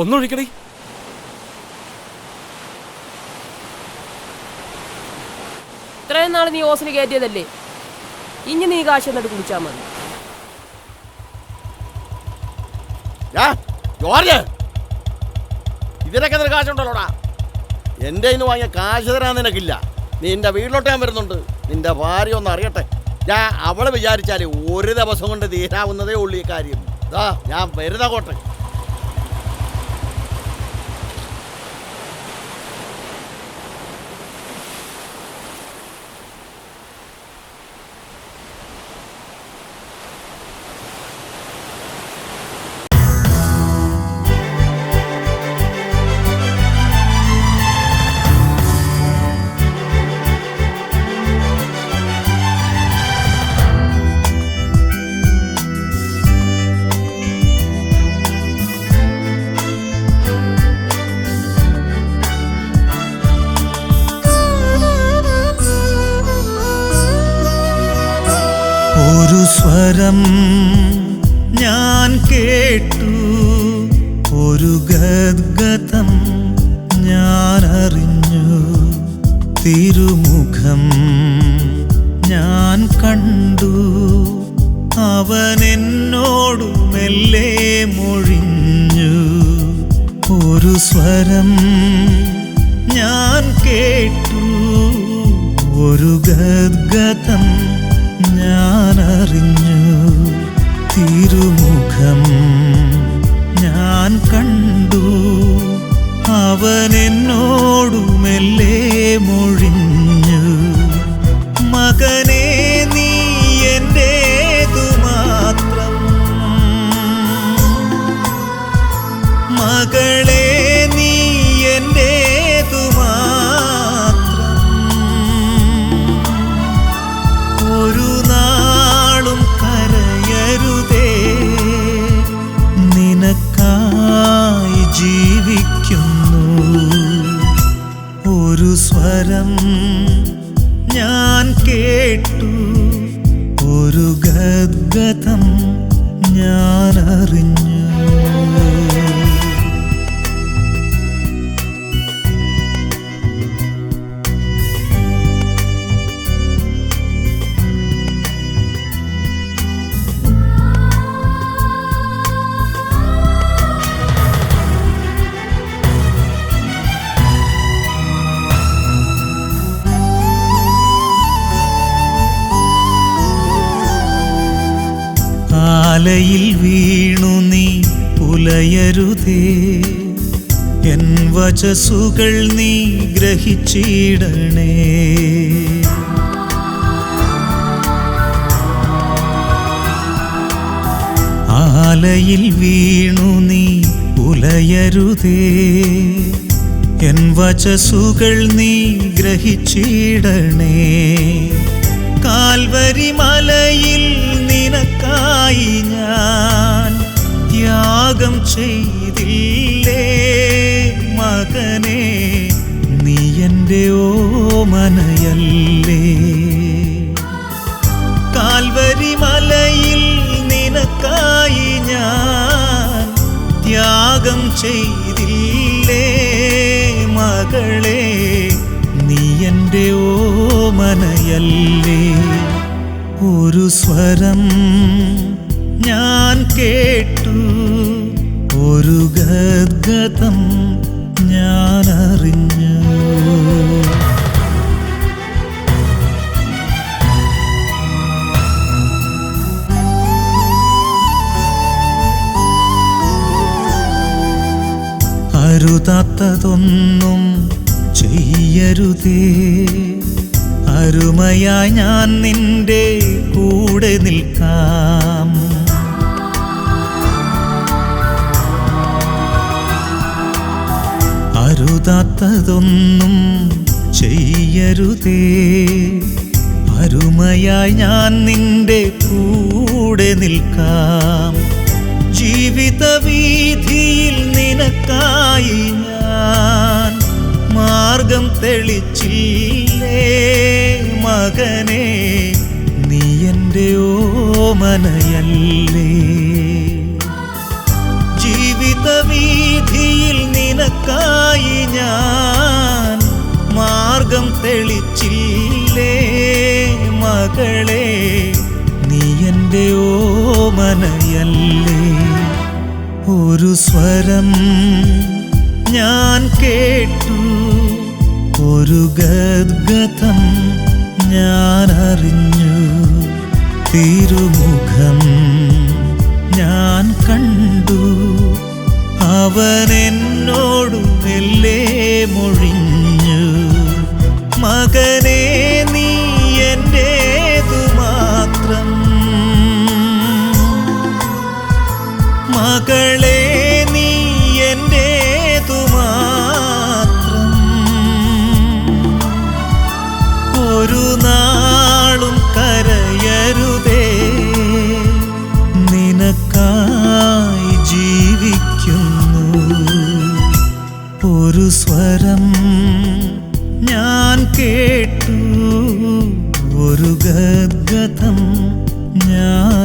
ഒന്നൊഴിക്കടി. ഇത്രയും നാൾ നീ ഓസിന് കയറ്റിയതല്ലേ? ഇനി നീ കാശ് എന്നിട്ട് കുടിച്ചാൽ മതി. Ya, George. ഇതിനൊക്കെ നിനക്ക് കാശുണ്ടല്ലോടാ. എന്റെ ഇന്ന് വാങ്ങിയ കാശ് തരാൻ നിനക്കില്ല. നിന്റെ വീട്ടിലോട്ട് ഞാൻ വരുന്നുണ്ട്. നിന്റെ ഭാര്യ ഒന്ന് അറിയട്ടെ. ഞാൻ അവളെ വിചാരിച്ചാൽ ഒരു ദിവസം കൊണ്ട് തീരാവുന്നതേ ഉള്ളൂ ഈ കാര്യം. ദാ ഞാൻ വരുന്നകോട്ടെ ഒരു സ്വരം ഞാൻ കേട്ടു. ഒരു ഗദ്ഗതം ഞാൻ അറിഞ്ഞു. തിരുമുഖം ഞാൻ കണ്ടു. അവൻ എന്നോടു മെല്ലെ മൊഴിഞ്ഞു. ഒരു സ്വരം ഞാൻ കേട്ടു. ഒരു ഗദ്ഗതം അറിഞ്ഞു സ്വരം ആലയിൽ വീണു നീ പുലയരുതേ. എൻ വചസുകൾ നീ ഗ്രഹിച്ചിടണേ. ആലയിൽ വീണു നീ പുലയരുതേ. എൻ വചസുകൾ നീ ഗ്രഹിച്ചിടണേ. കാൽവരി ത്യാഗം ചെയ്തില്ലേ മകനെ? നീ എന്റെ ഓമനയല്ലേ? കാൽവരി മലയിൽ നിനക്കായി ഞാൻ ത്യാഗം ചെയ്തില്ലേ മകളെ? നീ എന്റെ ഓമനയല്ലേ? ഒരു സ്വരം ഞാൻ കേട്ടു ഗദ്ഗതം ഞാനറിഞ്ഞു. അരുതാത്തതൊന്നും ചെയ്യരുതേ. അരുമയായി ഞാൻ നിന്റെ കൂടെ നിൽക്കാം. അരുതാത്തതൊന്നും ചെയ്യരുതേ. അരുമയായി ഞാൻ നിന്റെ കൂടെ നിൽക്കാം. ജീവിത വീതിയിൽ നിനക്കായി ഞാൻ മാർഗം തെളിച്ചില്ലേ മകനെ? നീ എന്റെ ഓമനയല്ലേ. തെളിച്ചില്ലേ മകളെ? നീ എന്റെ ഓമനയല്ലേ? ഒരു സ്വരം ഞാൻ കേട്ടു. ഒരു ഗദ്ഗതം ഞാൻ അറിഞ്ഞു. തിരുമുഖം ഞാൻ കണ്ടു. അവൻ കേട്ടു. ഒരു ഗദ്ഗതം ഞാൻ